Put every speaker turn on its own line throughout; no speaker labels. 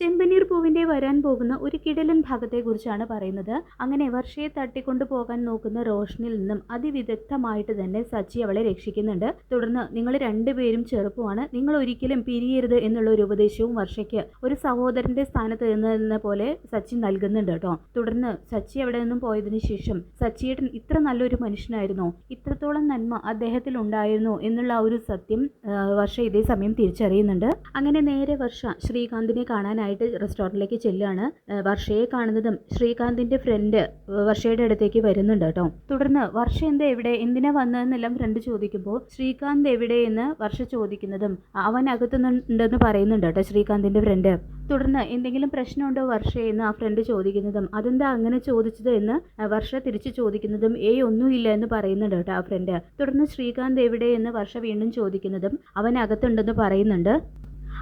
ചെമ്പനീർ പൂവിന്റെ വരാൻ പോകുന്ന ഒരു കിടലൻ ഭാഗത്തെക്കുറിച്ചാണ് പറയുന്നത്. അങ്ങനെ വർഷയെ തട്ടിക്കൊണ്ടു പോകാൻ നോക്കുന്ന റോഷനിൽ നിന്നും അതിവിദഗ്ധമായിട്ട് തന്നെ സച്ചി അവളെ രക്ഷിക്കുന്നുണ്ട്. തുടർന്ന് നിങ്ങൾ രണ്ടുപേരും ചെറുപ്പമാണ്. നിങ്ങൾ ഒരിക്കലും പിരിയരുത് എന്നുള്ള ഒരു ഉപദേശവും വർഷയ്ക്ക് ഒരു സഹോദരന്റെ സ്ഥാനത്ത് നിന്ന പോലെ സച്ചി നൽകുന്നുണ്ട് കേട്ടോ. തുടർന്ന് സച്ചി അവിടെ നിന്നും പോയതിനു ശേഷം സച്ചിയേട്ടൻ ഇത്ര നല്ലൊരു മനുഷ്യനായിരുന്നു ഇത്രത്തോളം നന്മ അദ്ദേഹത്തിൽ ഉണ്ടായിരുന്നു എന്നുള്ള ആ ഒരു സത്യം വർഷ ഇതേ സമയം തിരിച്ചറിയുന്നുണ്ട്. അങ്ങനെ നേരെ വർഷ ശ്രീകാന്തിനെ കാണാനായിട്ട് റെസ്റ്റോറന്റിലേക്ക് ചെല്ലുകയാണ്. വർഷയെ കാണുന്നതും ശ്രീകാന്തിന്റെ ഫ്രണ്ട് വർഷയുടെ അടുത്തേക്ക് വരുന്നുണ്ട് കേട്ടോ. തുടർന്ന് വർഷ എന്താ എവിടെ എന്തിനാ വന്നതെന്നെല്ലാം ഫ്രണ്ട് ചോദിക്കുമ്പോൾ ശ്രീകാന്ത് എവിടെ എന്ന് വർഷ ചോദിക്കുന്നതും അവൻ അകത്തുന്നുണ്ടെന്ന് പറയുന്നുണ്ട് കേട്ടോ ശ്രീകാന്തിന്റെ ഫ്രണ്ട് തുടർന്ന് എന്തെങ്കിലും പ്രശ്നമുണ്ടോ വർഷയെന്ന് ആ ഫ്രണ്ട് ചോദിക്കുന്നതും അതെന്താ അങ്ങനെ ചോദിച്ചത് എന്ന് വർഷ തിരിച്ചു ചോദിക്കുന്നതും ഏയ് ഒന്നുമില്ല എന്ന് പറയുന്നുണ്ട് കേട്ടോ ആ ഫ്രണ്ട് തുടർന്ന് ശ്രീകാന്ത് എവിടെ എന്ന് വർഷ വീണ്ടും ചോദിക്കുന്നതും അവൻ അകത്തുണ്ടെന്ന് പറയുന്നുണ്ട്.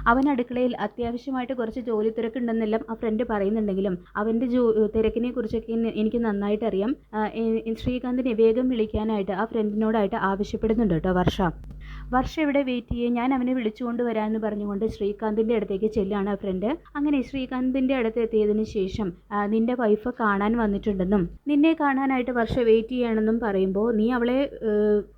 അവൻ അടുക്കളയിൽ അത്യാവശ്യമായിട്ട് കുറച്ച് ജോലി തിരക്കുണ്ടെന്നെല്ലാം ആ ഫ്രണ്ട് പറയുന്നുണ്ടെങ്കിലും അവന്റെ ജോ തിരക്കിനെ കുറിച്ചൊക്കെ എനിക്ക് നന്നായിട്ട് അറിയാം. ശ്രീകാന്തിനെ വേഗം വിളിക്കാനായിട്ട് ആ ഫ്രണ്ടിനോടായിട്ട് ആവശ്യപ്പെടുന്നുണ്ട് കേട്ടോ വർഷ. വർഷ ഇവിടെ വെയിറ്റ് ചെയ്യേ ഞാൻ അവനെ വിളിച്ചുകൊണ്ട് വരാമെന്ന് പറഞ്ഞുകൊണ്ട് ശ്രീകാന്തിന്റെ അടുത്തേക്ക് ചെല്ലുകയാണ് ആ ഫ്രണ്ട് അങ്ങനെ ശ്രീകാന്തിന്റെ അടുത്ത് എത്തിയതിന് ശേഷം നിന്റെ വൈഫ് കാണാൻ വന്നിട്ടുണ്ടെന്നും നിന്നെ കാണാനായിട്ട് വർഷ വെയിറ്റ് ചെയ്യണമെന്നും പറയുമ്പോൾ നീ അവളെ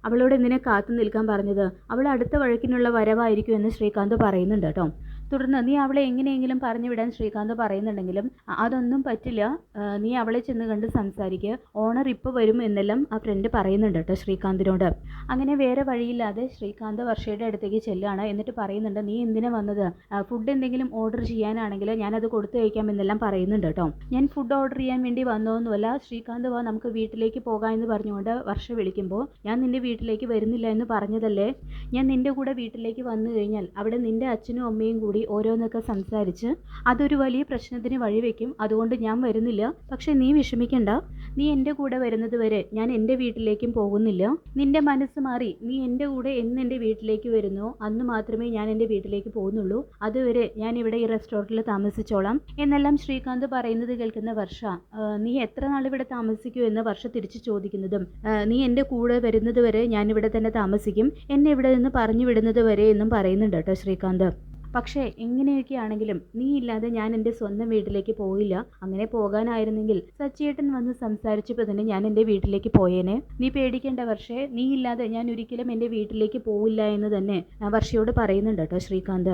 അവളോട് എന്തിനെ കാത്തു നിൽക്കാൻ പറഞ്ഞത്? അവൾ അടുത്ത വഴക്കിനുള്ള വരവായിരിക്കും എന്ന് ശ്രീകാന്ത് പറയുന്നുണ്ട് കേട്ടോ. തുടർന്ന് നീ അവളെ എങ്ങനെയെങ്കിലും പറഞ്ഞു വിടാൻ ശ്രീകാന്ത് പറയുന്നുണ്ടെങ്കിലും അതൊന്നും പറ്റില്ല. നീ അവളെ ചെന്ന് കണ്ട് സംസാരിക്കുക ഓണർ ഇപ്പോൾ വരും എന്നെല്ലാം ആ ഫ്രണ്ട് പറയുന്നുണ്ട് കേട്ടോ ശ്രീകാന്തിനോട്. അങ്ങനെ വേറെ വഴിയില്ലാതെ ശ്രീകാന്ത് വർഷയുടെ അടുത്തേക്ക് ചെല്ലുകയാണ് എന്നിട്ട് പറയുന്നുണ്ട് നീ എന്തിനാ വന്നത്? ഫുഡ് എന്തെങ്കിലും ഓർഡർ ചെയ്യാനാണെങ്കിൽ ഞാനത് കൊടുത്തു കഴിക്കാം എന്നെല്ലാം പറയുന്നുണ്ട് കേട്ടോ. ഞാൻ ഫുഡ് ഓർഡർ ചെയ്യാൻ വേണ്ടി വന്നതൊന്നുമല്ല. ശ്രീകാന്ത് വാ നമുക്ക് വീട്ടിലേക്ക് പോകാം എന്ന് പറഞ്ഞുകൊണ്ട് വർഷ വിളിക്കുമ്പോൾ ഞാൻ നിന്റെ വീട്ടിലേക്ക് വരുന്നില്ല എന്ന് പറഞ്ഞതല്ലേ? ഞാൻ നിന്റെ കൂടെ വീട്ടിലേക്ക് വന്നു കഴിഞ്ഞാൽ അവിടെ നിന്റെ അച്ഛനും അമ്മയും കൂടി ഓരോന്നൊക്കെ സംസാരിച്ച് അതൊരു വലിയ പ്രശ്നത്തിന് വഴിവെക്കും അതുകൊണ്ട് ഞാൻ വരുന്നില്ല. പക്ഷെ നീ വിഷമിക്കണ്ട. നീ എന്റെ കൂടെ വരുന്നത് വരെ ഞാൻ എന്റെ വീട്ടിലേക്കും പോകുന്നില്ല. നിന്റെ മനസ്സ് മാറി നീ എന്റെ കൂടെ എന്ന് എന്റെ വീട്ടിലേക്ക് വരുന്നോ. അന്ന് മാത്രമേ ഞാൻ എന്റെ വീട്ടിലേക്ക് പോകുന്നുള്ളൂ. അതുവരെ ഞാൻ ഇവിടെ ഈ റെസ്റ്റോറന്റിൽ താമസിച്ചോളാം. എന്നെല്ലാം ശ്രീകാന്ത് പറയുന്നത് കേൾക്കുന്ന വർഷ നീ എത്ര നാൾ ഇവിടെ താമസിക്കൂ എന്ന് വർഷ തിരിച്ചു ചോദിക്കുന്നതും നീ എന്റെ കൂടെ വരുന്നത് വരെ ഞാൻ ഇവിടെ തന്നെ താമസിക്കും. എന്നെ ഇവിടെ നിന്ന് പറഞ്ഞു വിടുന്നത് വരെ എന്നും പറയുന്നുണ്ട് കേട്ടോ ശ്രീകാന്ത്. പക്ഷേ എങ്ങനെയൊക്കെ ആണെങ്കിലും നീ ഇല്ലാതെ ഞാൻ എന്റെ സ്വന്തം വീട്ടിലേക്ക് പോയില്ല. അങ്ങനെ പോകാനായിരുന്നെങ്കിൽ സച്ചിയേട്ടൻ വന്ന് സംസാരിച്ചപ്പോൾ തന്നെ ഞാൻ എന്റെ വീട്ടിലേക്ക് പോയേനെ. നീ പേടിക്കേണ്ട വർഷേ നീ ഇല്ലാതെ ഞാൻ ഒരിക്കലും എന്റെ വീട്ടിലേക്ക് പോവില്ല എന്ന് തന്നെ വർഷയോട് പറയുന്നുണ്ട് കേട്ടോ ശ്രീകാന്ത്.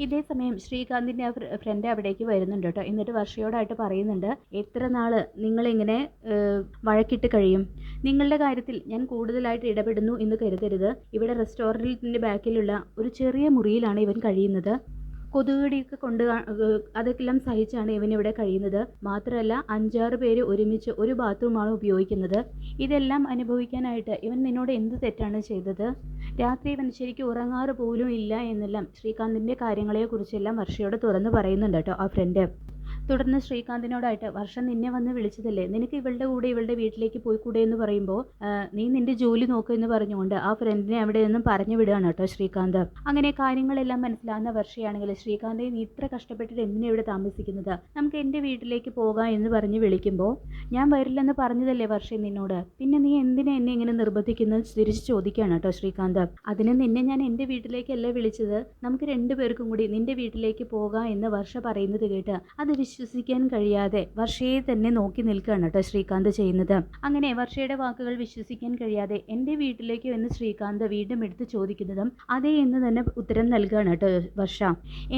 ഇതേ സമയം ശ്രീകാന്തിന്റെ ഫ്രണ്ട് അവിടേക്ക് വരുന്നുണ്ട് കേട്ടോ എന്നിട്ട് വർഷയോടായിട്ട് പറയുന്നുണ്ട് എത്ര നാൾ നിങ്ങളിങ്ങനെ വഴക്കിട്ട് കഴിയും? നിങ്ങളുടെ കാര്യത്തിൽ ഞാൻ കൂടുതലായിട്ട് ഇടപെടുന്നു എന്ന് കരുതരുത്. ഇവിടെ റെസ്റ്റോറന്റിന്റെ ബാക്കിലുള്ള ഒരു ചെറിയ മുറിയിലാണ് ഇവൻ കഴിയുന്നത്. കൊതുകടിയൊക്കെ കൊണ്ട് അതെല്ലാം സഹിച്ചാണ് ഇവൻ ഇവിടെ കഴിയുന്നത്. മാത്രമല്ല അഞ്ചാറ് പേര് ഒരുമിച്ച് ഒരു ബാത്റൂമാണ് ഉപയോഗിക്കുന്നത്. ഇതെല്ലാം അനുഭവിക്കാനായിട്ട് ഇവൻ നിന്നോട് എന്ത് തെറ്റാണ് ചെയ്തത്? രാത്രി ഇവൻ ശരിക്കും ഉറങ്ങാറ് പോലും ഇല്ല എന്നെല്ലാം ശ്രീകാന്തിന്റെ കാര്യങ്ങളെക്കുറിച്ചെല്ലാം വർഷയോട് തുറന്നു പറയുന്നുണ്ട് കേട്ടോ ആ ഫ്രണ്ട് തുടർന്ന് ശ്രീകാന്തിനോടായിട്ട് വർഷം നിന്നെ വന്ന് വിളിച്ചതല്ലേ? നിനക്ക് ഇവളുടെ കൂടെ ഇവളുടെ വീട്ടിലേക്ക് പോയിക്കൂടെ എന്ന് പറയുമ്പോൾ നീ നിന്റെ ജോലി നോക്കൂ എന്ന് പറഞ്ഞുകൊണ്ട് ആ ഫ്രണ്ടിനെ അവിടെ നിന്നും പറഞ്ഞു വിടുകയാണ് കേട്ടോ ശ്രീകാന്ത്. അങ്ങനെ കാര്യങ്ങളെല്ലാം മനസ്സിലാകുന്ന വർഷയാണെങ്കിൽ ശ്രീകാന്തെ നീ ഇത്ര കഷ്ടപ്പെട്ടിട്ട് എന്തിനാ ഇവിടെ താമസിക്കുന്നത്? നമുക്ക് എന്റെ വീട്ടിലേക്ക് പോകാം എന്ന് പറഞ്ഞ് വിളിക്കുമ്പോൾ ഞാൻ വരില്ലെന്ന് പറഞ്ഞതല്ലേ വർഷ നിന്നോട്? പിന്നെ നീ എന്തിനാ എന്നെ ഇങ്ങനെ നിർബന്ധിക്കുന്നത് തിരിച്ച് ചോദിക്കുകയാണ് കേട്ടോ ശ്രീകാന്ത്. അതിന് നിന്നെ ഞാൻ എന്റെ വീട്ടിലേക്കല്ല വിളിച്ചത്. നമുക്ക് രണ്ടുപേർക്കും കൂടി നിന്റെ വീട്ടിലേക്ക് പോകാം എന്ന് വർഷ പറയുന്നത് കേട്ട് അത് വിശ്വസിക്കാൻ കഴിയാതെ വർഷയെ തന്നെ നോക്കി നിൽക്കുകയാണ് കേട്ടോ ശ്രീകാന്ത് ചെയ്യുന്നത്. അങ്ങനെ വർഷയുടെ വാക്കുകൾ വിശ്വസിക്കാൻ കഴിയാതെ എന്റെ വീട്ടിലേക്ക് എന്ന് ശ്രീകാന്ത് വീണ്ടും എടുത്ത് ചോദിക്കുന്നതും അതേ എന്ന് തന്നെ ഉത്തരം നൽകുകയാണ് കേട്ടോ വർഷ.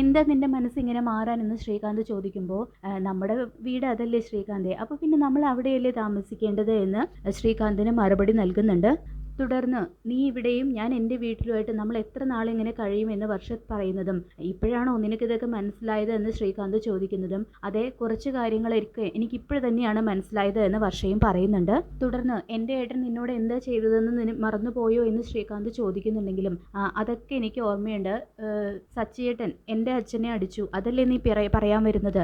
എന്താ നിന്റെ മനസ്സ് ഇങ്ങനെ മാറാനെന്ന് ശ്രീകാന്ത് ചോദിക്കുമ്പോൾ നമ്മുടെ വീട് അതല്ലേ ശ്രീകാന്തേ? അപ്പോൾ പിന്നെ നമ്മൾ അവിടെയല്ലേ താമസിക്കേണ്ടത്? എന്ന് ശ്രീകാന്തിന് മറുപടി നൽകുന്നുണ്ട്. തുടർന്ന് നീ ഇവിടെയും ഞാൻ എന്റെ വീട്ടിലുമായിട്ട് നമ്മൾ എത്ര നാളിങ്ങനെ കഴിയുമെന്ന് വർഷത്ത് പറയുന്നതും ഇപ്പോഴാണോ നിനക്കിതൊക്കെ മനസ്സിലായത് എന്ന് ശ്രീകാന്ത് ചോദിക്കുന്നതും അതെ കുറച്ച് കാര്യങ്ങളൊക്കെ എനിക്ക് ഇപ്പോൾ തന്നെയാണ് മനസ്സിലായത് എന്ന് വർഷയും പറയുന്നുണ്ട്. തുടർന്ന് എന്റെ ഏട്ടൻ നിന്നോട് എന്താ ചെയ്തതെന്ന് നിന മറന്നുപോയോ എന്ന് ശ്രീകാന്ത് ചോദിക്കുന്നുണ്ടെങ്കിലും അതൊക്കെ എനിക്ക് ഓർമ്മയുണ്ട്. സച്ചിയേട്ടൻ എന്റെ അച്ഛനെ അടിച്ചു. അതല്ലേ നീ പറയാൻ വരുന്നത്?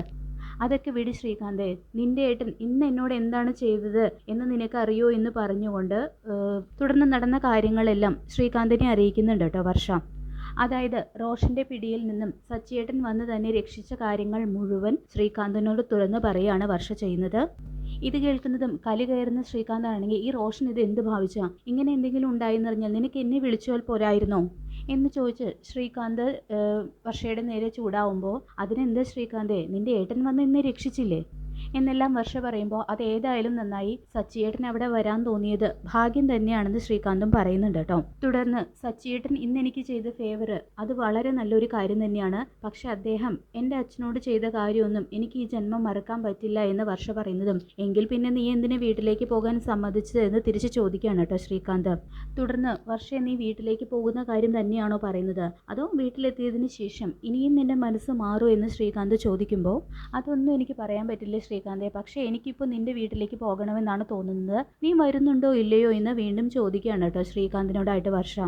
അതൊക്കെ വിടി ശ്രീകാന്തേ. നിന്റെ ഏട്ടൻ ഇന്ന് എന്നോട് എന്താണ് ചെയ്തത് എന്ന് നിനക്ക് അറിയോ എന്ന് പറഞ്ഞുകൊണ്ട് തുടർന്ന് നടന്ന കാര്യങ്ങളെല്ലാം ശ്രീകാന്തിനെ അറിയിക്കുന്നുണ്ട് കേട്ടോ വർഷ. അതായത് റോഷന്റെ പിടിയിൽ നിന്നും സച്ചിയേട്ടൻ വന്ന് തന്നെ രക്ഷിച്ച കാര്യങ്ങൾ മുഴുവൻ ശ്രീകാന്തിനോട് തുറന്നു പറയുകയാണ് വർഷ ചെയ്യുന്നത്. ഇത് കേൾക്കുന്നതും കലി കയറുന്ന ശ്രീകാന്താണെങ്കിൽ ഈ റോഷൻ ഇത് എന്ത് ഭാവിച്ചാ? ഇങ്ങനെ എന്തെങ്കിലും ഉണ്ടായെന്നറിഞ്ഞാൽ നിനക്ക് എന്നെ വിളിച്ചാൽ പോരായിരുന്നോ? എന്ന് ചോദിച്ച് ശ്രീകാന്ത് വർഷയുടെ നേരെ ചൂടാവുമ്പോൾ അതിനെന്താ ശ്രീകാന്തേ? നിന്റെ ഏട്ടൻ വന്ന് എന്നെ രക്ഷിച്ചില്ലേ? എന്നെല്ലാം വർഷ പറയുമ്പോൾ അത് ഏതായാലും നന്നായി സച്ചിയേട്ടൻ അവിടെ വരാൻ തോന്നിയത് ഭാഗ്യം തന്നെയാണെന്ന് ശ്രീകാന്തും പറയുന്നുണ്ട് കേട്ടോ. തുടർന്ന് സച്ചിയേട്ടൻ ഇന്ന് എനിക്ക് ചെയ്ത ഫേവർ അത് വളരെ നല്ലൊരു കാര്യം തന്നെയാണ്. പക്ഷെ അദ്ദേഹം എന്റെ അച്ഛനോട് ചെയ്ത കാര്യമൊന്നും എനിക്ക് ഈ ജന്മം മറക്കാൻ പറ്റില്ല എന്ന് വർഷ പറയുന്നതും എങ്കിൽ പിന്നെ നീ എന്തിനു വീട്ടിലേക്ക് പോകാൻ സമ്മതിച്ചത് എന്ന് തിരിച്ചു ചോദിക്കുകയാണ് കേട്ടോ ശ്രീകാന്ത്. തുടർന്ന് വർഷ നീ വീട്ടിലേക്ക് പോകുന്ന കാര്യം തന്നെയാണോ പറയുന്നത്? അതോ വീട്ടിലെത്തിയതിന് ശേഷം ഇനിയും നിന്റെ മനസ്സ് മാറൂ എന്ന് ശ്രീകാന്ത് ചോദിക്കുമ്പോൾ? അതൊന്നും എനിക്ക് പറയാൻ പറ്റില്ല ശ്രീകാന്തേ. പക്ഷേ എനിക്കിപ്പോൾ നിന്റെ വീട്ടിലേക്ക് പോകണമെന്നാണ് തോന്നുന്നത്. നീ വരുന്നുണ്ടോ ഇല്ലയോ എന്ന് വീണ്ടും ചോദിക്കുകയാണ് കേട്ടോ ശ്രീകാന്തിനോടായിട്ട് വർഷ.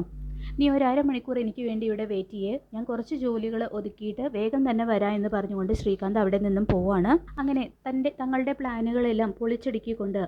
നീ ഒരു അരമണിക്കൂർ എനിക്ക് വേണ്ടി ഇവിടെ വെയിറ്റ് ചെയ്യേ. ഞാൻ കുറച്ച് ജോലികൾ ഒതുക്കിയിട്ട് വേഗം തന്നെ വരാം എന്ന് പറഞ്ഞുകൊണ്ട് ശ്രീകാന്ത് അവിടെ നിന്നും പോവാണ്. അങ്ങനെ തന്റെ തങ്ങളുടെ പ്ലാനുകളെല്ലാം പൊളിച്ചടുക്കിക്കൊണ്ട്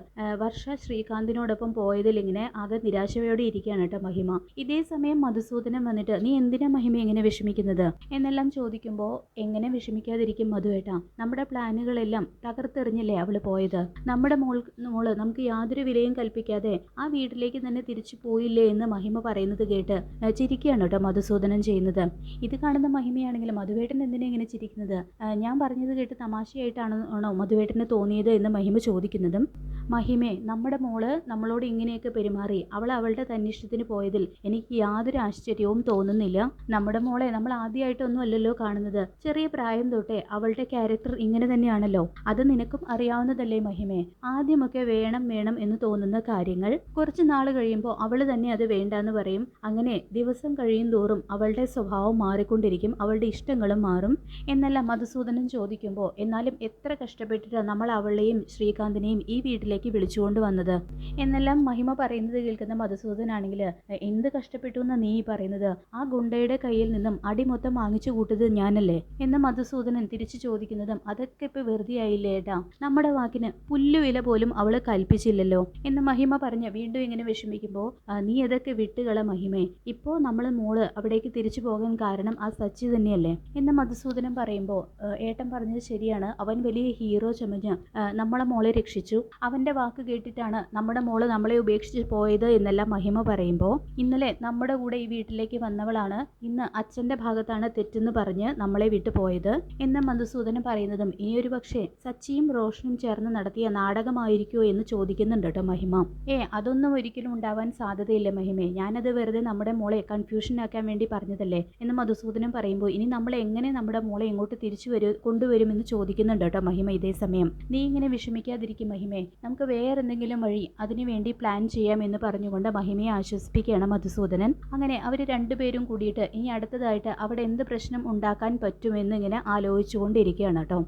വർഷ ശ്രീകാന്തിനോടൊപ്പം പോയതിൽ ഇങ്ങനെ ആകെ നിരാശയോടെ ഇരിക്കുകയാണ് കേട്ടോ മഹിമ. ഇതേ സമയം മധുസൂദനൻ വന്നിട്ട് നീ എന്തിനാ മഹിമ ഇങ്ങനെ വിഷമിക്കുന്നത്? എന്നെല്ലാം ചോദിക്കുമ്പോൾ എങ്ങനെ വിഷമിക്കാതിരിക്കും മധുവേട്ടാ നമ്മുടെ പ്ലാനുകളെല്ലാം തകർത്തെറിഞ്ഞില്ലേ അവൾ പോയത്? നമ്മുടെ മോൾ മോൾ നമുക്ക് യാതൊരു വിലയും കൽപ്പിക്കാതെ ആ വീട്ടിലേക്ക് തന്നെ തിരിച്ചു പോയില്ലേ? എന്ന് മഹിമ പറയുന്നത് കേട്ട് ചിരിക്കുകയാണ് കേട്ടോ മധുസൂദനം ചെയ്യുന്നത്. ഇത് കാണുന്ന മഹിമയാണെങ്കിലും മധുവേട്ടൻ എന്തിനാ ഇങ്ങനെ ചിരിക്കുന്നത്? ഞാൻ പറഞ്ഞത് കേട്ട് തമാശയായിട്ടാണോ മധുവേട്ടന് തോന്നിയത് എന്ന് മഹിമ ചോദിക്കുന്നതും മഹിമേ നമ്മുടെ മോൾ നമ്മളോട് ഇങ്ങനെയൊക്കെ പെരുമാറി. അവൾ അവളുടെ തന്നിഷ്ടത്തിന് പോയതിൽ എനിക്ക് യാതൊരു ആശ്ചര്യവും തോന്നുന്നില്ല. നമ്മുടെ മോളെ നമ്മൾ ആദ്യമായിട്ടൊന്നും അല്ലല്ലോ കാണുന്നത്. ചെറിയ പ്രായം തൊട്ടേ അവളുടെ ക്യാരക്ടർ ഇങ്ങനെ തന്നെയാണല്ലോ. അത് നിനക്കും അറിയാവുന്നതല്ലേ മഹിമേ? ആദ്യമൊക്കെ വേണം വേണം എന്ന് തോന്നുന്ന കാര്യങ്ങൾ കുറച്ച് നാൾ കഴിയുമ്പോൾ അവൾ തന്നെ അത് വേണ്ടാന്ന് പറയും. അങ്ങനെ ദിവസം കഴിയും തോറും അവളുടെ സ്വഭാവം മാറിക്കൊണ്ടിരിക്കും അവളുടെ ഇഷ്ടങ്ങളും മാറും. എന്നല്ല മധുസൂദനൻ ചോദിക്കുമ്പോൾ എന്നാലും എത്ര കഷ്ടപ്പെട്ടിട്ടാണ് നമ്മൾ അവളെയും ശ്രീകാന്തിനെയും ഈ വീട്ടിലേക്ക് വിളിച്ചുകൊണ്ട് വന്നത്. എന്നെല്ലാം മഹിമ പറയുന്നത് കേൾക്കുന്ന മധുസൂദനാണെങ്കിൽ എന്ത് കഷ്ടപ്പെട്ടു എന്നാ നീ പറയുന്നത്? ആ ഗുണ്ടയുടെ കയ്യിൽ നിന്നും അടിമൊത്തം വാങ്ങിച്ചു കൂട്ടത് ഞാനല്ലേ? എന്ന് മധുസൂദനൻ തിരിച്ചു ചോദിക്കുന്നതും അതൊക്കെ ഇപ്പൊ വെറുതെ ആയില്ലേ ഏട്ടാ? നമ്മുടെ വാക്കിന് പുല്ലുവില പോലും അവൾ കൽപ്പിച്ചില്ലല്ലോ? എന്ന് മഹിമ പറഞ്ഞ് വീണ്ടും ഇങ്ങനെ വിഷമിക്കുമ്പോൾ നീ അതൊക്കെ വിട്ടുകള മഹിമേ. ഇപ്പോൾ നമ്മൾ മോൾ അവിടേക്ക് തിരിച്ചു പോകാൻ കാരണം ആ സച്ചി തന്നെയല്ലേ? എന്ന് മധുസൂദനൻ പറയുമ്പോൾ ഏട്ടൻ പറഞ്ഞത് ശരിയാണ്. അവൻ വലിയ ഹീറോ ചമഞ്ഞ് നമ്മളെ മോളെ രക്ഷിച്ചു. അവന്റെ വാക്ക് കേട്ടിട്ടാണ് നമ്മുടെ മോൾ നമ്മളെ ഉപേക്ഷിച്ച് പോയത് എന്നെല്ലാം മഹിമ പറയുമ്പോൾ. ഇന്നലെ നമ്മുടെ കൂടെ ഈ വീട്ടിലേക്ക് വന്നവളാണ് ഇന്ന് അച്ഛന്റെ ഭാഗത്താണ് തെറ്റെന്ന് പറഞ്ഞ് നമ്മളെ വിട്ടു പോയത്. എന്ന് മധുസൂദനൻ പറയുന്നതും ഇനിയൊരു പക്ഷേ സച്ചിയും റോഷനും ചേർന്ന് നടത്തിയ നാടകമായിരിക്കുമോ എന്ന് ചോദിക്കുന്നുണ്ട് കേട്ടോ മഹിമ. ഏ അതൊന്നും ഒരിക്കലും ഉണ്ടാവാൻ സാധ്യതയില്ല മഹിമേ. ഞാനത് വെറുതെ നമ്മുടെ മോളെ കൺഫ്യൂഷൻ ആക്കാൻ വേണ്ടി പറഞ്ഞതല്ലേ? എന്ന് മധുസൂദനൻ പറയുമ്പോൾ ഇനി നമ്മൾ എങ്ങനെ നമ്മുടെ മോളെ ഇങ്ങോട്ട് തിരിച്ചു വരും കൊണ്ടുവരുമെന്ന് ചോദിക്കുന്നുണ്ട് കേട്ടോ മഹിമ ഇതേ സമയം. നീ ഇങ്ങനെ വിഷമിക്കാതിരിക്കും മഹിമേ. നമുക്ക് വേറെ എന്തെങ്കിലും വഴി അതിനുവേണ്ടി പ്ലാൻ ചെയ്യാം എന്ന് പറഞ്ഞുകൊണ്ട് മഹിമയെ ആശ്വസിപ്പിക്കുകയാണ് മധുസൂദനൻ. അങ്ങനെ അവർ രണ്ടുപേരും കൂടിയിട്ട് ഇനി അടുത്തതായിട്ട് അവിടെ എന്ത് പ്രശ്നം ഉണ്ടാക്കാൻ പറ്റുമെന്ന് ഇങ്ങനെ ആലോചിച്ചുകൊണ്ടിരിക്കുകയാണ് കേട്ടോ.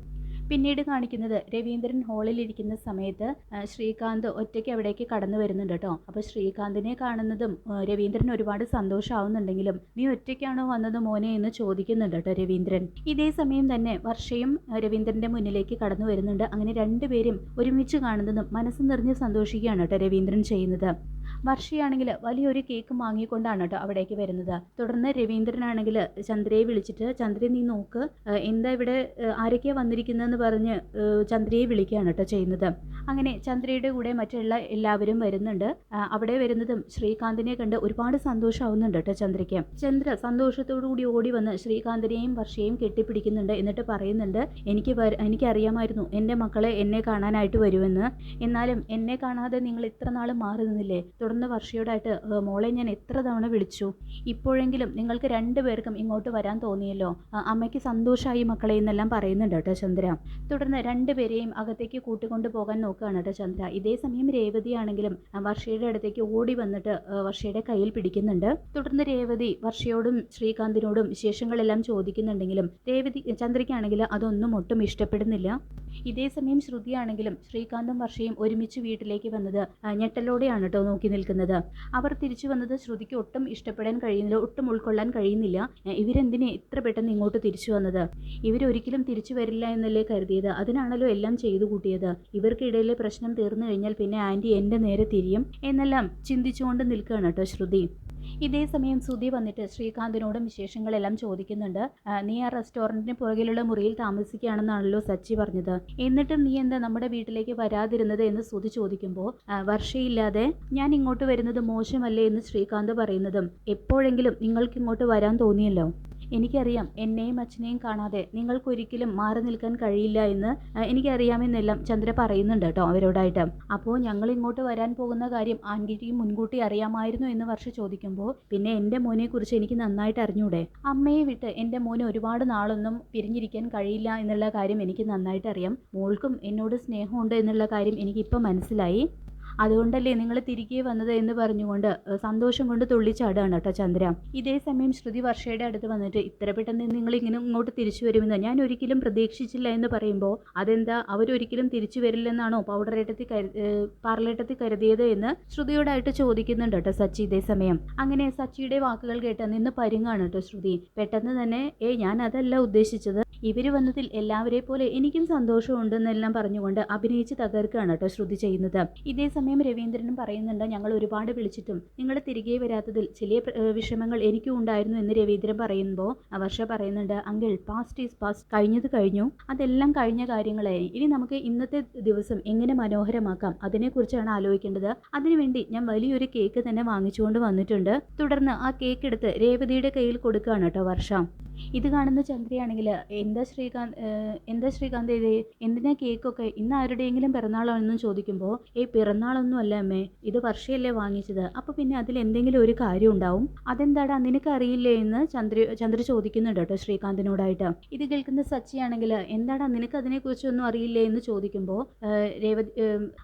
പിന്നീട് കാണിക്കുന്നത് രവീന്ദ്രൻ ഹാളിൽ ഇരിക്കുന്ന സമയത്ത് ശ്രീകാന്ത് ഒറ്റയ്ക്ക് അവിടേക്ക് കടന്നു വരുന്നുണ്ട് കേട്ടോ അപ്പോൾ ശ്രീകാന്തിനെ കാണുന്നതും രവീന്ദ്രൻ ഒരുപാട് സന്തോഷമാവുന്നുണ്ടെങ്കിലും നീ ഒറ്റയ്ക്കാണോ വന്നത് മോനെ? എന്ന് ചോദിക്കുന്നുണ്ട് കേട്ടോ രവീന്ദ്രൻ. ഇതേ സമയം തന്നെ വർഷയും രവീന്ദ്രന്റെ മുന്നിലേക്ക് കടന്നു വരുന്നുണ്ട്. അങ്ങനെ രണ്ടുപേരും ഒരുമിച്ച് കാണുന്നതും മനസ്സ് നിറഞ്ഞ് സന്തോഷിക്കുകയാണ് കേട്ടോ രവീന്ദ്രൻ ചെയ്യുന്നത്. വർഷയാണെങ്കിൽ വലിയൊരു കേക്ക് വാങ്ങിക്കൊണ്ടാണ് കേട്ടോ അവിടേക്ക് വരുന്നത്. തുടർന്ന് രവീന്ദ്രനാണെങ്കിൽ ചന്ദ്രയെ വിളിച്ചിട്ട് ചന്ദ്രയെ നീ നോക്ക് എന്താ ഇവിടെ ആരൊക്കെയാ വന്നിരിക്കുന്നതെന്ന് പറഞ്ഞ് ചന്ദ്രയെ വിളിക്കുകയാണ് കേട്ടോ ചെയ്യുന്നത്. അങ്ങനെ ചന്ദ്രയുടെ കൂടെ മറ്റുള്ള എല്ലാവരും വരുന്നുണ്ട്. അവിടെ വരുന്നതും ശ്രീകാന്തിനെ കണ്ട് ഒരുപാട് സന്തോഷമാവുന്നുണ്ട് കേട്ടോ ചന്ദ്രയ്ക്ക്. ചന്ദ്ര സന്തോഷത്തോടു കൂടി ഓടി വന്ന് ശ്രീകാന്തിനെയും വർഷയെയും കെട്ടിപ്പിടിക്കുന്നുണ്ട് എന്നിട്ട് പറയുന്നുണ്ട് എനിക്ക് എനിക്കറിയാമായിരുന്നു എന്റെ മക്കളെ എന്നെ കാണാനായിട്ട് വരുമെന്ന്. എന്നാലും എന്നെ കാണാതെ നിങ്ങൾ ഇത്ര നാൾ മാറി നിന്നില്ലേ? തുടർന്ന് വർഷയോടായിട്ട് മോളെ ഞാൻ എത്ര തവണ വിളിച്ചു? ഇപ്പോഴെങ്കിലും നിങ്ങൾക്ക് രണ്ടുപേർക്കും ഇങ്ങോട്ട് വരാൻ തോന്നിയല്ലോ? അമ്മയ്ക്ക് സന്തോഷമായി മക്കളെ എന്നെല്ലാം പറയുന്നുണ്ട് കേട്ടോ ചന്ദ്ര. തുടർന്ന് രണ്ടുപേരെയും അകത്തേക്ക് കൂട്ടിക്കൊണ്ടു പോകാൻ നോക്കുകയാണ് കേട്ടോ ചന്ദ്ര. ഇതേ സമയം രേവതിയാണെങ്കിലും വർഷയുടെ അടുത്തേക്ക് ഓടി വന്നിട്ട് വർഷയുടെ കയ്യിൽ പിടിക്കുന്നുണ്ട്. തുടർന്ന് രേവതി വർഷയോടും ശ്രീകാന്തിനോടും വിശേഷങ്ങളെല്ലാം ചോദിക്കുന്നുണ്ടെങ്കിലും രേവതി ചന്ദ്രയ്ക്കാണെങ്കിൽ അതൊന്നും ഒട്ടും ഇഷ്ടപ്പെടുന്നില്ല. ഇതേ സമയം ശ്രുതിയാണെങ്കിലും ശ്രീകാന്തും വർഷയും ഒരുമിച്ച് വീട്ടിലേക്ക് വന്നത് ഞെട്ടലോടെയാണ് കേട്ടോ നോക്കി നിൽക്കുന്നത്. അവർ തിരിച്ചു വന്നത് ശ്രുതിക്ക് ഒട്ടും ഇഷ്ടപ്പെടാൻ കഴിയുന്നില്ല ഒട്ടും ഉൾക്കൊള്ളാൻ കഴിയുന്നില്ല. ഇവരെന്തിനെ ഇത്ര പെട്ടെന്ന് ഇങ്ങോട്ട് തിരിച്ചു വന്നത്? ഇവരൊരിക്കലും തിരിച്ചു വരില്ല എന്നല്ലേ കരുതിയത്? അതിനാണല്ലോ എല്ലാം ചെയ്തു കൂട്ടിയത്. ഇവർക്കിടയിലെ പ്രശ്നം തീർന്നു കഴിഞ്ഞാൽ പിന്നെ ആന്റി എന്റെ നേരെ തിരിയും എന്നെല്ലാം ചിന്തിച്ചുകൊണ്ട് നിൽക്കുകയാണ് കേട്ടോ ശ്രുതി. ഇതേ സമയം സുധി വന്നിട്ട് ശ്രീകാന്തിനോടും വിശേഷങ്ങളെല്ലാം ചോദിക്കുന്നുണ്ട്. "ആ, നീ ആ റെസ്റ്റോറന്റിന് പുറകിലുള്ള മുറിയിൽ താമസിക്കുകയാണെന്നാണല്ലോ സച്ചി പറഞ്ഞത്. എന്നിട്ടും നീ എന്താ നമ്മുടെ വീട്ടിലേക്ക് വരാതിരുന്നത് എന്ന് സുധി ചോദിക്കുമ്പോൾ വർഷയില്ലാതെ ഞാൻ ഇങ്ങോട്ട് വരുന്നത് മോശമല്ലേ എന്ന് ശ്രീകാന്ത് പറയുന്നതും എപ്പോഴെങ്കിലും നിങ്ങൾക്ക് ഇങ്ങോട്ട് വരാൻ തോന്നിയല്ലോ. എനിക്കറിയാം എന്നെയും അച്ഛനെയും കാണാതെ നിങ്ങൾക്കൊരിക്കലും മാറി നിൽക്കാൻ കഴിയില്ല എന്ന് എനിക്കറിയാമെന്നെല്ലാം ചന്ദ്ര പറയുന്നുണ്ട് കേട്ടോ അവരോടായിട്ട്. അപ്പോൾ ഞങ്ങൾ ഇങ്ങോട്ട് വരാൻ പോകുന്ന കാര്യം ആന്റിക്ക് മുൻകൂട്ടി അറിയാമായിരുന്നു എന്ന് വർഷ ചോദിക്കുമ്പോൾ പിന്നെ എന്റെ മോനെക്കുറിച്ച് എനിക്ക് നന്നായിട്ട് അറിഞ്ഞൂടെ? അമ്മയെ വിട്ട് എന്റെ മോന് ഒരുപാട് നാളൊന്നും പിരിഞ്ഞിരിക്കാൻ കഴിയില്ല എന്നുള്ള കാര്യം എനിക്ക് നന്നായിട്ട് അറിയാം. മോൾക്കും എന്നോട് സ്നേഹമുണ്ട് എന്നുള്ള കാര്യം എനിക്കിപ്പോൾ മനസ്സിലായി. അതുകൊണ്ടല്ലേ നിങ്ങൾ തിരികെ വന്നത് എന്ന് പറഞ്ഞുകൊണ്ട് സന്തോഷം കൊണ്ട് തുള്ളിച്ചാടുകയാണ് കേട്ടോ ചന്ദ്ര. ഇതേ സമയം ശ്രുതി വർഷയുടെ അടുത്ത് വന്നിട്ട് ഇത്ര പെട്ടെന്ന് നിങ്ങൾ ഇങ്ങനെ ഇങ്ങോട്ട് തിരിച്ചു വരുമെന്ന് ഞാൻ ഒരിക്കലും പ്രതീക്ഷിച്ചില്ല എന്ന് പറയുമ്പോൾ അതെന്താ? അവരൊരിക്കലും തിരിച്ചു വരില്ലെന്നാണോ പൗഡറേട്ടത്തിൽ കരു ഏഹ്, പാർലേട്ടത്തിൽ കരുതിയത് എന്ന് ശ്രുതിയോടായിട്ട് ചോദിക്കുന്നുണ്ട് കേട്ടോ സച്ചി ഇതേ സമയം. അങ്ങനെ സച്ചിയുടെ വാക്കുകൾ കേട്ട് നിന്ന് പരുങ്ങാണ് കേട്ടോ ശ്രുതി. പെട്ടെന്ന് തന്നെ ഏ ഞാൻ അതല്ല ഉദ്ദേശിച്ചത്. ഇവർ വന്നതിൽ എല്ലാവരെ പോലെ എനിക്കും സന്തോഷമുണ്ടെന്നെല്ലാം പറഞ്ഞുകൊണ്ട് അഭിനയിച്ച് തകർക്കുകയാണ് കേട്ടോ ശ്രുതി ചെയ്യുന്നത്. ഇതേ സമയം രവീന്ദ്രനും പറയുന്നുണ്ട് ഞങ്ങൾ ഒരുപാട് വിളിച്ചിട്ടും നിങ്ങൾ തിരികെ വരാത്തതിൽ ചില വിഷമങ്ങൾ എനിക്കും ഉണ്ടായിരുന്നു എന്ന് രവീന്ദ്രൻ പറയുമ്പോൾ വർഷ പറയുന്നുണ്ട് അങ്കിൾ പാസ്റ്റ് ഈസ് പാസ്റ്റ് കഴിഞ്ഞത് കഴിഞ്ഞു. അതെല്ലാം കഴിഞ്ഞ കാര്യങ്ങളായി ഇനി നമുക്ക് ഇന്നത്തെ ദിവസം എങ്ങനെ മനോഹരമാക്കാം? അതിനെക്കുറിച്ചാണ് ആലോചിക്കേണ്ടത്. അതിനുവേണ്ടി ഞാൻ വലിയൊരു കേക്ക് തന്നെ വാങ്ങിച്ചുകൊണ്ട് വന്നിട്ടുണ്ട്. തുടർന്ന് ആ കേക്ക് എടുത്ത് രേവതിയുടെ കയ്യിൽ കൊടുക്കുകയാണ് കേട്ടോ വർഷ. ഇത് കാണുന്ന ചന്ദ്രയാണെങ്കിൽ എന്താ ശ്രീകാന്ത് എന്താ ശ്രീകാന്ത് ഇത് എന്തിനാ കേക്കൊക്കെ? ഇന്ന് ആരുടെയെങ്കിലും പിറന്നാളാണെന്ന് ചോദിക്കുമ്പോൾ ഏയ് പിറന്നാളൊന്നും അല്ല അമ്മേ. ഇത് വർഷയല്ലേ വാങ്ങിച്ചത്. അപ്പോൾ പിന്നെ അതിൽ എന്തെങ്കിലും ഒരു കാര്യം ഉണ്ടാവും? അതെന്താടാ? നിനക്ക് അറിയില്ലേ എന്ന് ചന്ദ്ര ചന്ദ്ര ചോദിക്കുന്നുണ്ട് കേട്ടോ ശ്രീകാന്തിനോടായിട്ട്. ഇത് കേൾക്കുന്ന സച്ചിയാണെങ്കിൽ എന്താടാ? നിനക്ക് അതിനെക്കുറിച്ചൊന്നും അറിയില്ലേ? എന്ന് ചോദിക്കുമ്പോൾ രേവതി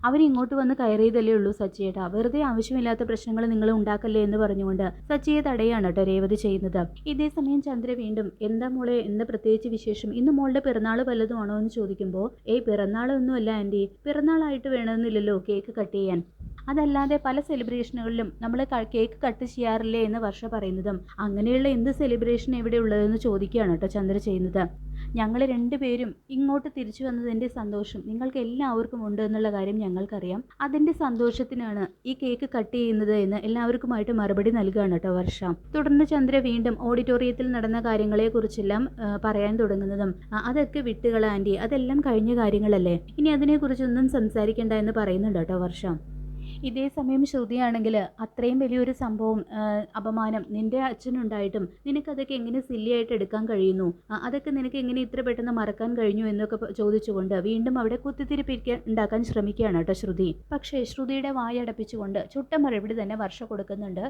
അവരിങ്ങോട്ട് വന്ന് കയറിയതല്ലേ ഉള്ളൂ സച്ചിയേട്ടാ വെറുതെ ആവശ്യമില്ലാത്ത പ്രശ്നങ്ങൾ നിങ്ങൾ ഉണ്ടാക്കല്ലേ എന്ന് പറഞ്ഞുകൊണ്ട് സച്ചിയെ തടയാണ് കേട്ടോ രേവതി ചെയ്യുന്നത്. ഇതേ സമയം ചന്ദ്ര വീണ്ടും എന്താ മോളെ? എന്താ പ്രത്യേകിച്ച് വിശേഷം? ഇന്ന് മോളുടെ പിറന്നാൾ വല്ലതുമാണോ എന്ന് ചോദിക്കുമ്പോൾ ഏയ് പിറന്നാളൊന്നുമല്ല ആന്റി പിറന്നാളായിട്ട് വേണമെന്നില്ലല്ലോ കേക്ക് കട്ട് ചെയ്യാൻ. അതല്ലാതെ പല സെലിബ്രേഷനുകളിലും നമ്മൾ കേക്ക് കട്ട് ചെയ്യാറില്ലേ എന്ന് വർഷ പറയുന്നതും അങ്ങനെയുള്ള എന്ത് സെലിബ്രേഷൻ ഇവിടെ ഉള്ളതെന്ന് ചോദിക്കുകയാണ് കേട്ടോ ചന്ദ്ര ചെയ്യുന്നത്. ഞങ്ങൾ രണ്ടുപേരും ഇങ്ങോട്ട് തിരിച്ചു വന്നതിന്റെ സന്തോഷം നിങ്ങൾക്ക് എല്ലാവർക്കും ഉണ്ട് എന്നുള്ള കാര്യം ഞങ്ങൾക്കറിയാം. അതിന്റെ സന്തോഷത്തിനാണ് ഈ കേക്ക് കട്ട് ചെയ്യുന്നത് എന്ന് എല്ലാവർക്കുമായിട്ട് മറുപടി നൽകുകയാണ് കേട്ടോ വർഷ. തുടർന്ന് ചന്ദ്ര വീണ്ടും ഓഡിറ്റോറിയത്തിൽ നടന്ന കാര്യങ്ങളെക്കുറിച്ചെല്ലാം പറയാൻ തുടങ്ങുന്നതും അതൊക്കെ വിട്ടുകള ആന്റി അതെല്ലാം കഴിഞ്ഞ കാര്യങ്ങളല്ലേ? ഇനി അതിനെക്കുറിച്ചൊന്നും സംസാരിക്കേണ്ട എന്ന് പറയുന്നുണ്ട് കേട്ടോ വർഷ. ഇതേ സമയം ശ്രുതിയാണെങ്കിൽ അത്രയും വലിയൊരു സംഭവം അപമാനം നിന്റെ അച്ഛനുണ്ടായിട്ടും നിനക്കതൊക്കെ എങ്ങനെ സില്ലിയായിട്ട് എടുക്കാൻ കഴിയുന്നു? അതൊക്കെ നിനക്ക് എങ്ങനെ ഇത്ര പെട്ടെന്ന് മറക്കാൻ കഴിഞ്ഞു എന്നൊക്കെ ചോദിച്ചുകൊണ്ട് വീണ്ടും അവിടെ കുത്തിത്തിരിപ്പിക്കാൻ ഉണ്ടാക്കാൻ ശ്രമിക്കുകയാണ് കേട്ടോ ശ്രുതി. പക്ഷേ ശ്രുതിയുടെ വായടപ്പിച്ചുകൊണ്ട് ചുട്ട മറുപടി തന്നെ വർഷ കൊടുക്കുന്നുണ്ട്.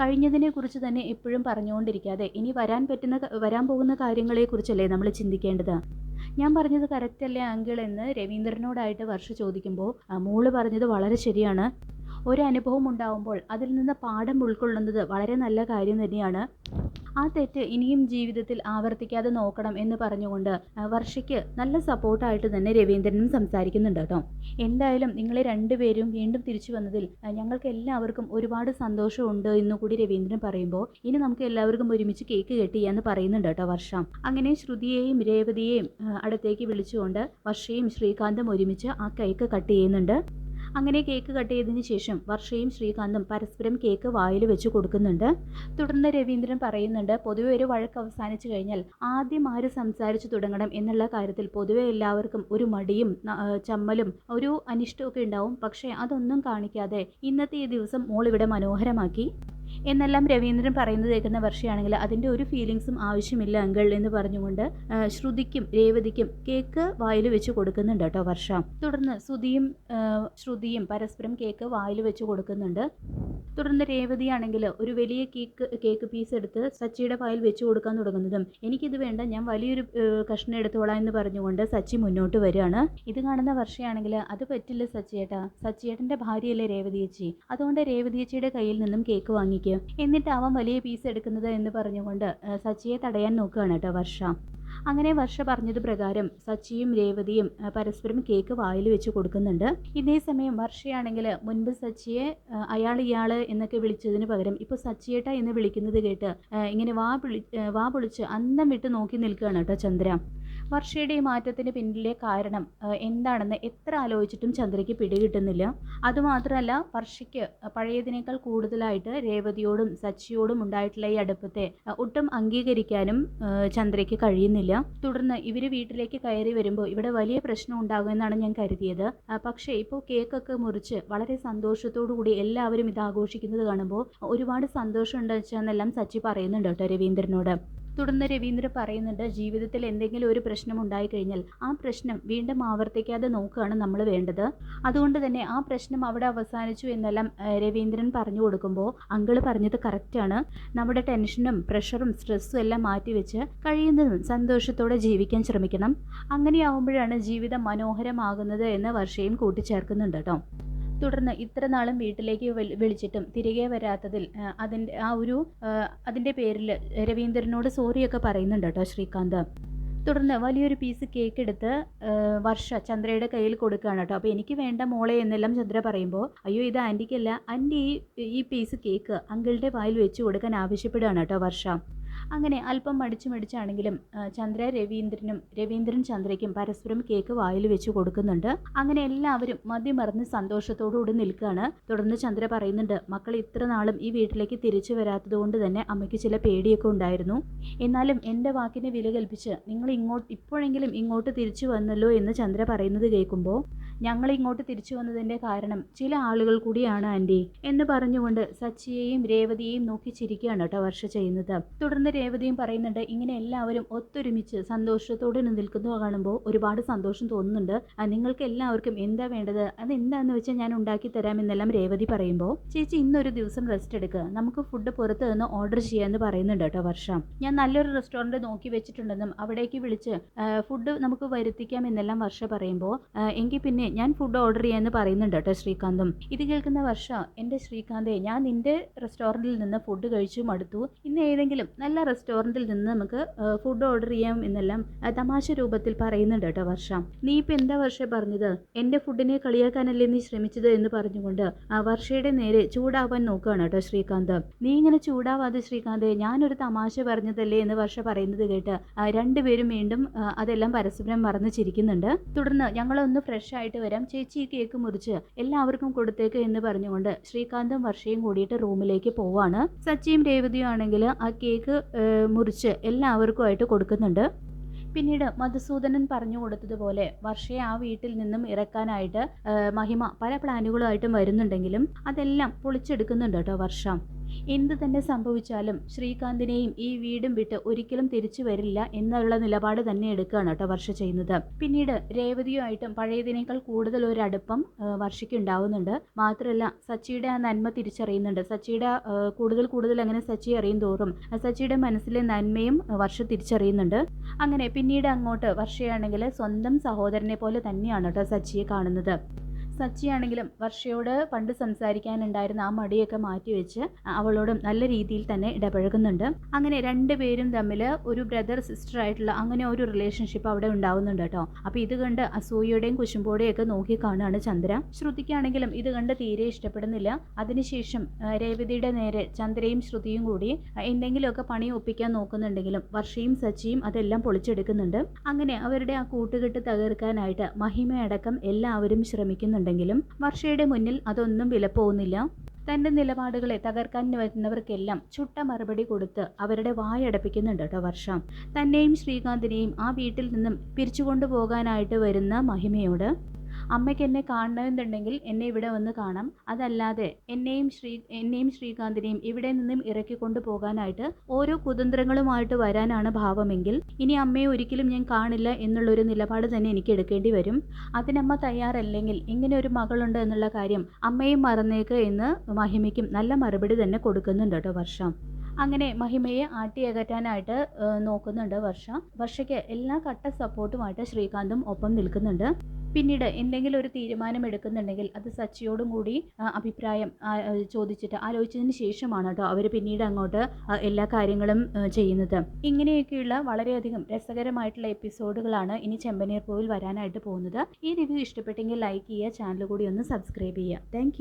കഴിഞ്ഞതിനെ കുറിച്ച് തന്നെ എപ്പോഴും പറഞ്ഞുകൊണ്ടിരിക്കാതെ ഇനി വരാൻ പറ്റുന്ന വരാൻ പോകുന്ന കാര്യങ്ങളെക്കുറിച്ചല്ലേ നമ്മൾ ചിന്തിക്കേണ്ടത്? ഞാൻ പറഞ്ഞത് കറക്റ്റ് അല്ലേ അങ്കിൾ എന്ന് രവീന്ദ്രനോടായിട്ട് വർഷ ചോദിക്കുമ്പോൾ "ആ, മോൾ പറഞ്ഞത് വളരെ ശരിയാണ്. ഒരു അനുഭവം ഉണ്ടാവുമ്പോൾ അതിൽ നിന്ന് പാഠം ഉൾക്കൊള്ളുന്നത് വളരെ നല്ല കാര്യം തന്നെയാണ്. ആ തെറ്റ് ഇനിയും ജീവിതത്തിൽ ആവർത്തിക്കാതെ നോക്കണം എന്ന് പറഞ്ഞുകൊണ്ട് വർഷയ്ക്ക് നല്ല സപ്പോർട്ടായിട്ട് തന്നെ രവീന്ദ്രനും സംസാരിക്കുന്നുണ്ട് കേട്ടോ. എന്തായാലും നിങ്ങളെ രണ്ടുപേരും വീണ്ടും തിരിച്ചു വന്നതിൽ ഞങ്ങൾക്ക് എല്ലാവർക്കും ഒരുപാട് സന്തോഷമുണ്ട് എന്ന് കൂടി രവീന്ദ്രൻ പറയുമ്പോൾ ഇനി നമുക്ക് എല്ലാവർക്കും ഒരുമിച്ച് കേക്ക് കെട്ടി എന്ന് പറയുന്നുണ്ട് കേട്ടോ വർഷ. അങ്ങനെ ശ്രുതിയെയും രേവതിയെയും അടുത്തേക്ക് വിളിച്ചുകൊണ്ട് വർഷയും ശ്രീകാന്തും ഒരുമിച്ച് ആ കേക്ക് കട്ട് ചെയ്യുന്നുണ്ട്. അങ്ങനെ കേക്ക് കട്ട് ചെയ്തതിന് ശേഷം വർഷയും ശ്രീകാന്തും പരസ്പരം കേക്ക് വായിൽ വെച്ച് കൊടുക്കുന്നുണ്ട്. തുടർന്ന് രവീന്ദ്രൻ പറയുന്നുണ്ട് പൊതുവെ ഒരു വഴക്ക് അവസാനിച്ചു കഴിഞ്ഞാൽ ആദ്യം ആര് സംസാരിച്ചു തുടങ്ങണം എന്നുള്ള കാര്യത്തിൽ പൊതുവെ എല്ലാവർക്കും ഒരു മടിയും ചമ്മലും ഒരു അനിഷ്ടമൊക്കെ ഉണ്ടാവും. പക്ഷേ അതൊന്നും കാണിക്കാതെ ഇന്നത്തെ ഈ ദിവസം മോൾ ഇവിടെ മനോഹരമാക്കി. എന്നെല്ലാം രവീന്ദ്രൻ പറയുന്നത് കേൾക്കുന്ന വർഷയാണെങ്കിൽ അതിന്റെ ഒരു ഫീലിങ്സും ആവശ്യമില്ല അങ്കിൾ എന്ന് പറഞ്ഞുകൊണ്ട് ശ്രുതിക്കും രേവതിക്കും കേക്ക് വായിൽ വെച്ച് കൊടുക്കുന്നുണ്ട് കേട്ടോ വർഷ. തുടർന്ന് ശ്രുതിയും ശ്രുതിയും പരസ്പരം കേക്ക് വായിൽ വെച്ച് കൊടുക്കുന്നുണ്ട്. തുടർന്ന് രേവതിയാണെങ്കിൽ ഒരു വലിയ കേക്ക് കേക്ക് പീസ് എടുത്ത് സച്ചിയുടെ വായിൽ വെച്ച് കൊടുക്കാൻ തുടങ്ങുന്നതും എനിക്കിത് വേണ്ട ഞാൻ വലിയൊരു കഷ്ണം എടുത്തോളാം എന്ന് പറഞ്ഞുകൊണ്ട് സച്ചി മുന്നോട്ട് വരികയാണ്. ഇത് കാണുന്ന വർഷയാണെങ്കിൽ അത് പറ്റില്ല സച്ചിയേട്ടാ. സച്ചിയേട്ടന്റെ ഭാര്യയല്ലേ രേവതിയച്ചി അതുകൊണ്ട് രേവതിയച്ചിയുടെ കയ്യിൽ നിന്നും കേക്ക് വാങ്ങിക്കുക എന്നിട്ട് അവൻ വലിയ പീസ് എടുക്കുന്നത് എന്ന് പറഞ്ഞുകൊണ്ട് സച്ചിയെ തടയാൻ നോക്കുകയാണ് കേട്ടോ വർഷ. അങ്ങനെ വർഷ പറഞ്ഞത് പ്രകാരം സച്ചിയും രേവതിയും പരസ്പരം കേക്ക് വായിൽ വെച്ച് കൊടുക്കുന്നുണ്ട്. ഇതേ സമയം വർഷയാണെങ്കിൽ മുൻപ് സച്ചിയെ അയാൾ ഇയാൾ എന്നൊക്കെ വിളിച്ചതിന് പകരം ഇപ്പോൾ സച്ചിയേട്ട എന്ന് വിളിക്കുന്നത് കേട്ട് ഇങ്ങനെ വാ വിളി വാ പൊളിച്ച് അന്തം വിട്ട് നോക്കി നിൽക്കുകയാണ് കേട്ടോ ചന്ദ്ര. വർഷയുടെ ഈ മാറ്റത്തിന് പിന്നിലെ കാരണം എന്താണെന്ന് എത്ര ആലോചിച്ചിട്ടും ചന്ദ്രയ്ക്ക് പിടികിട്ടുന്നില്ല. അതുമാത്രമല്ല വർഷയ്ക്ക് പഴയതിനേക്കാൾ കൂടുതലായിട്ട് രേവതിയോടും സച്ചിയോടും ഉണ്ടായിട്ടുള്ള ഈ അടുപ്പത്തെ ഒട്ടും അംഗീകരിക്കാനും ചന്ദ്രയ്ക്ക് കഴിയുന്നില്ല. തുടർന്ന് ഇവർ വീട്ടിലേക്ക് കയറി വരുമ്പോൾ ഇവിടെ വലിയ പ്രശ്നം ഉണ്ടാകുമെന്നാണ് ഞാൻ കരുതിയത്. പക്ഷേ ഇപ്പോൾ കേക്കൊക്കെ മുറിച്ച് വളരെ സന്തോഷത്തോടു കൂടി എല്ലാവരും ഇത് ആഘോഷിക്കുന്നത് കാണുമ്പോൾ ഒരുപാട് സന്തോഷമുണ്ട് വെച്ചാന്നെല്ലാം സച്ചി പറയുന്നുണ്ട് കേട്ടോ രവീന്ദ്രനോട്. തുടർന്ന് രവീന്ദ്രൻ പറയുന്നുണ്ട് ജീവിതത്തിൽ എന്തെങ്കിലും ഒരു പ്രശ്നം ഉണ്ടായി കഴിഞ്ഞാൽ ആ പ്രശ്നം വീണ്ടും ആവർത്തിക്കാതെ നോക്കുകയാണ് നമ്മൾ വേണ്ടത്. അതുകൊണ്ട് തന്നെ ആ പ്രശ്നം അവിടെ അവസാനിച്ചു എന്നെല്ലാം രവീന്ദ്രൻ പറഞ്ഞു കൊടുക്കുമ്പോൾ അങ്കിൾ പറഞ്ഞത് കറക്റ്റാണ് നമ്മുടെ ടെൻഷനും പ്രഷറും സ്ട്രെസ്സും എല്ലാം മാറ്റിവെച്ച് കഴിയുന്നതും സന്തോഷത്തോടെ ജീവിക്കാൻ ശ്രമിക്കണം. അങ്ങനെയാവുമ്പോഴാണ് ജീവിതം മനോഹരമാകുന്നത് എന്ന് വർഷയും കൂട്ടിച്ചേർക്കുന്നുണ്ട് കേട്ടോ. തുടർന്ന് ഇത്ര നാളും വീട്ടിലേക്ക് വിളിച്ചിട്ടും തിരികെ വരാത്തതിൽ അതിന്റെ ആ ഒരു അതിന്റെ പേരിൽ രവീന്ദ്രനോട് സോറിയൊക്കെ പറയുന്നുണ്ട് കേട്ടോ ശ്രീകാന്ത്. തുടർന്ന് വലിയൊരു പീസ് കേക്ക് എടുത്ത് വർഷ ചന്ദ്രയുടെ കയ്യിൽ കൊടുക്കുകയാണ് കേട്ടോ. അപ്പോൾ എനിക്ക് വേണ്ട മോളെ എന്നെല്ലാം ചന്ദ്ര പറയുമ്പോൾ അയ്യോ ഇത് ആന്റിക്കല്ല ആന്റി ഈ പീസ് കേക്ക് അങ്കിളുടെ വായിൽ വെച്ച് കൊടുക്കാൻ ആവശ്യപ്പെടുകയാണ് കേട്ടോ വർഷ. അങ്ങനെ അല്പം മടിച്ചു മടിച്ചാണെങ്കിലും ചന്ദ്ര രവീന്ദ്രനും രവീന്ദ്രൻ ചന്ദ്രയ്ക്കും പരസ്പരം കേക്ക് വായിൽ വെച്ച് കൊടുക്കുന്നുണ്ട്. അങ്ങനെ എല്ലാവരും മതിമറന്ന് സന്തോഷത്തോടുകൂടി നിൽക്കുകയാണ്. തുടർന്ന് ചന്ദ്ര പറയുന്നുണ്ട് മക്കൾ ഇത്ര നാളും ഈ വീട്ടിലേക്ക് തിരിച്ചു വരാത്തത് കൊണ്ട് തന്നെ അമ്മയ്ക്ക് ചില പേടിയൊക്കെ ഉണ്ടായിരുന്നു. എന്നാലും എന്റെ വാക്കിനെ വില കൽപ്പിച്ച് നിങ്ങൾ ഇങ്ങോട്ട് ഇപ്പോഴെങ്കിലും ഇങ്ങോട്ട് തിരിച്ചു വന്നല്ലോ എന്ന് ചന്ദ്ര പറയുന്നത് കേൾക്കുമ്പോൾ ഞങ്ങൾ ഇങ്ങോട്ട് തിരിച്ചു വന്നതിന്റെ കാരണം ചില ആളുകൾ കൂടിയാണ് ആന്റി എന്ന് പറഞ്ഞുകൊണ്ട് സച്ചിയെയും രേവതിയെയും നോക്കി ചിരിക്കുകയാണ് കേട്ടോ വർഷ ചെയ്യുന്നത്. തുടർന്ന് രേവതിയും പറയുന്നുണ്ട് ഇങ്ങനെ എല്ലാവരും ഒത്തൊരുമിച്ച് സന്തോഷത്തോടെ നിൽക്കുന്നു കാണുമ്പോൾ ഒരുപാട് സന്തോഷം തോന്നുന്നുണ്ട്. നിങ്ങൾക്ക് എല്ലാവർക്കും എന്താ വേണ്ടത്? അത് എന്താണെന്ന് വെച്ചാൽ ഞാൻ ഉണ്ടാക്കി തരാമെന്നെല്ലാം രേവതി പറയുമ്പോൾ ചേച്ചി ഇന്നൊരു ദിവസം റെസ്റ്റ് എടുക്കുക നമുക്ക് ഫുഡ് പുറത്ത് നിന്ന് ഓർഡർ ചെയ്യാമെന്ന് പറയുന്നുണ്ട് കേട്ടോ വർഷ. ഞാൻ നല്ലൊരു റെസ്റ്റോറന്റ് നോക്കി വെച്ചിട്ടുണ്ടെന്നും അവിടേക്ക് വിളിച്ച് ഫുഡ് നമുക്ക് വരുത്തിക്കാം എന്നെല്ലാം വർഷ പറയുമ്പോൾ എങ്കിൽ പിന്നെ ഞാൻ ഫുഡ് ഓർഡർ ചെയ്യാമെന്ന് പറയുന്നുണ്ട് കേട്ടോ ശ്രീകാന്തും. ഇത് കേൾക്കുന്ന വർഷ എന്റെ ശ്രീകാന്തെ ഞാൻ നിന്റെ റെസ്റ്റോറന്റിൽ നിന്ന് ഫുഡ് കഴിച്ചു മടുത്തു. ഇന്ന് ഏതെങ്കിലും നല്ല റെസ്റ്റോറന്റിൽ നിന്ന് നമുക്ക് ഫുഡ് ഓർഡർ ചെയ്യാം എന്നെല്ലാം തമാശ രൂപത്തിൽ പറയുന്നുണ്ട് കേട്ടോ വർഷ. നീ ഇപ്പം എന്താ വർഷ പറഞ്ഞത്? എന്റെ ഫുഡിനെ കളിയാക്കാനല്ലേ നീ ശ്രമിച്ചത് എന്ന് പറഞ്ഞുകൊണ്ട് വർഷയുടെ നേരെ ചൂടാവാൻ നോക്കുകയാണ് കേട്ടോ ശ്രീകാന്ത്. നീ ഇങ്ങനെ ചൂടാവാതെ ശ്രീകാന്ത് ഞാനൊരു തമാശ പറഞ്ഞതല്ലേ എന്ന് വർഷ പറയുന്നത് കേട്ട് രണ്ടുപേരും വീണ്ടും അതെല്ലാം പരസ്പരം മറന്നു ചിരിക്കുന്നുണ്ട്. തുടർന്ന് ഞങ്ങളൊന്ന് ഫ്രഷ് ആയിട്ട് വരാം. ചേച്ചി ഈ കേക്ക് മുറിച്ച് എല്ലാവർക്കും കൊടുത്തേക്ക് എന്ന് പറഞ്ഞുകൊണ്ട് ശ്രീകാന്തും വർഷയും കൂടിയിട്ട് റൂമിലേക്ക് പോവാണ്. സച്ചിയും രേവതിയും ആണെങ്കിൽ ആ കേക്ക് മുറിച്ച് എല്ലാവർക്കുമായിട്ട് കൊടുക്കുന്നുണ്ട്. പിന്നീട് മധുസൂദനൻ പറഞ്ഞു കൊടുത്തതുപോലെ വർഷയെ ആ വീട്ടിൽ നിന്നും ഇറക്കാനായിട്ട് മഹിമ പല പ്ലാനുകളുമായിട്ടും വരുന്നുണ്ടെങ്കിലും അതെല്ലാം പൊളിച്ചെടുക്കുന്നുണ്ട് കേട്ടോ വർഷ. എന്ത് തന്നെ സംഭവിച്ചാലും ശ്രീകാന്തിനെയും ഈ വീടും വിട്ട് ഒരിക്കലും തിരിച്ചു വരില്ല എന്നുള്ള നിലപാട് തന്നെ എടുക്കുകയാണ് കേട്ടോ വർഷ ചെയ്യുന്നത്. പിന്നീട് രേവതിയുമായിട്ടും പഴയതിനേക്കാൾ കൂടുതൽ ഒരു അടുപ്പം വർഷയ്ക്ക് ഉണ്ടാവുന്നുണ്ട്. മാത്രമല്ല സച്ചിയുടെ ആ നന്മ തിരിച്ചറിയുന്നുണ്ട്. സച്ചിയുടെ കൂടുതൽ കൂടുതൽ അങ്ങനെ സച്ചി അറിയും തോറും സച്ചിയുടെ മനസ്സിലെ നന്മയും വർഷ തിരിച്ചറിയുന്നുണ്ട്. അങ്ങനെ പിന്നീട് അങ്ങോട്ട് വർഷയാണെങ്കിൽ സ്വന്തം സഹോദരനെ പോലെ തന്നെയാണ് കേട്ടോ സച്ചിയെ കാണുന്നത്. സച്ചിയാണെങ്കിലും വർഷയോട് പണ്ട് സംസാരിക്കാനുണ്ടായിരുന്ന ആ മടിയൊക്കെ മാറ്റിവെച്ച് അവളോടും നല്ല രീതിയിൽ തന്നെ ഇടപഴകുന്നുണ്ട്. അങ്ങനെ രണ്ടുപേരും തമ്മിൽ ഒരു ബ്രദർ സിസ്റ്റർ ആയിട്ടുള്ള അങ്ങനെ ഒരു റിലേഷൻഷിപ്പ് അവിടെ ഉണ്ടാവുന്നുണ്ട് കേട്ടോ. അപ്പോൾ ഇത് കണ്ട് അസൂയയുടെയും കുശുമ്പോടെയും ഒക്കെ നോക്കി കാണുകയാണ് ചന്ദ്ര. ശ്രുതിക്കാണെങ്കിലും ഇത് കണ്ട് തീരെ ഇഷ്ടപ്പെടുന്നില്ല. അതിനുശേഷം രേവതിയുടെ നേരെ ചന്ദ്രയും ശ്രുതിയും കൂടി എന്തെങ്കിലുമൊക്കെ പണി ഒപ്പിക്കാൻ നോക്കുന്നുണ്ടെങ്കിലും വർഷയും സച്ചിയും അതെല്ലാം പൊളിച്ചെടുക്കുന്നുണ്ട്. അങ്ങനെ അവരുടെ ആ കൂട്ടുകെട്ട് തകർക്കാനായിട്ട് മഹിമയടക്കം എല്ലാവരും ശ്രമിക്കുന്നുണ്ട്. ഉണ്ടെങ്കിലും വർഷയുടെ മുന്നിൽ അതൊന്നും വിലപ്പോകുന്നില്ല തന്റെ നിലപാടുകളെ തകർക്കാൻ വരുന്നവർക്കെല്ലാം ചുട്ട മറുപടി കൊടുത്ത് അവരുടെ വായടപ്പിക്കുന്നുണ്ട് കേട്ടോ വർഷ. തന്നെയും ശ്രീകാന്തിനെയും ആ വീട്ടിൽ നിന്നും പിരിച്ചുകൊണ്ടുപോകാനായിട്ട് വരുന്ന മഹിമയോട് അമ്മയ്ക്ക് എന്നെ കാണണമെന്നുണ്ടെങ്കിൽ എന്നെ ഇവിടെ വന്ന് കാണാം. അതല്ലാതെ എന്നെയും ശ്രീ എന്നെയും ശ്രീകാന്തിനെയും ഇവിടെ നിന്നും ഇറക്കിക്കൊണ്ടു പോകാനായിട്ട് ഓരോ കുതന്ത്രങ്ങളുമായിട്ട് വരാനാണ് ഭാവമെങ്കിൽ ഇനി അമ്മയെ ഒരിക്കലും ഞാൻ കാണില്ല എന്നുള്ളൊരു നിലപാട് തന്നെ എനിക്ക് എടുക്കേണ്ടി വരും. അതിനമ്മ തയ്യാറല്ലെങ്കിൽ ഇങ്ങനെ ഒരു മകളുണ്ട് എന്നുള്ള കാര്യം അമ്മയും മറന്നേക്ക് എന്ന് മഹിമയ്ക്കും നല്ല മറുപടി തന്നെ കൊടുക്കുന്നുണ്ട് കേട്ടോ വർഷം. അങ്ങനെ മഹിമയെ ആട്ടിയകറ്റാനായിട്ട് നോക്കുന്നുണ്ട് വർഷ. വർഷയ്ക്ക് എല്ലാ കട്ട സപ്പോർട്ടുമായിട്ട് ശ്രീകാന്തും ഒപ്പം നിൽക്കുന്നുണ്ട്. പിന്നീട് എന്തെങ്കിലും ഒരു തീരുമാനം എടുക്കുന്നുണ്ടെങ്കിൽ അത് സച്ചിയോടും കൂടി അഭിപ്രായം ചോദിച്ചിട്ട് ആലോചിച്ചതിന് ശേഷമാണ് കേട്ടോ അവർ പിന്നീട് അങ്ങോട്ട് എല്ലാ കാര്യങ്ങളും ചെയ്യുന്നത്. ഇങ്ങനെയൊക്കെയുള്ള വളരെയധികം രസകരമായിട്ടുള്ള എപ്പിസോഡുകളാണ് ഇനി ചെമ്പനീർ പൂവിൽ വരാനായിട്ട് പോകുന്നത്. ഈ റിവ്യൂ ഇഷ്ടപ്പെട്ടെങ്കിൽ ലൈക്ക് ചെയ്യുക ചാനൽ കൂടി ഒന്ന് സബ്സ്ക്രൈബ് ചെയ്യുക. താങ്ക്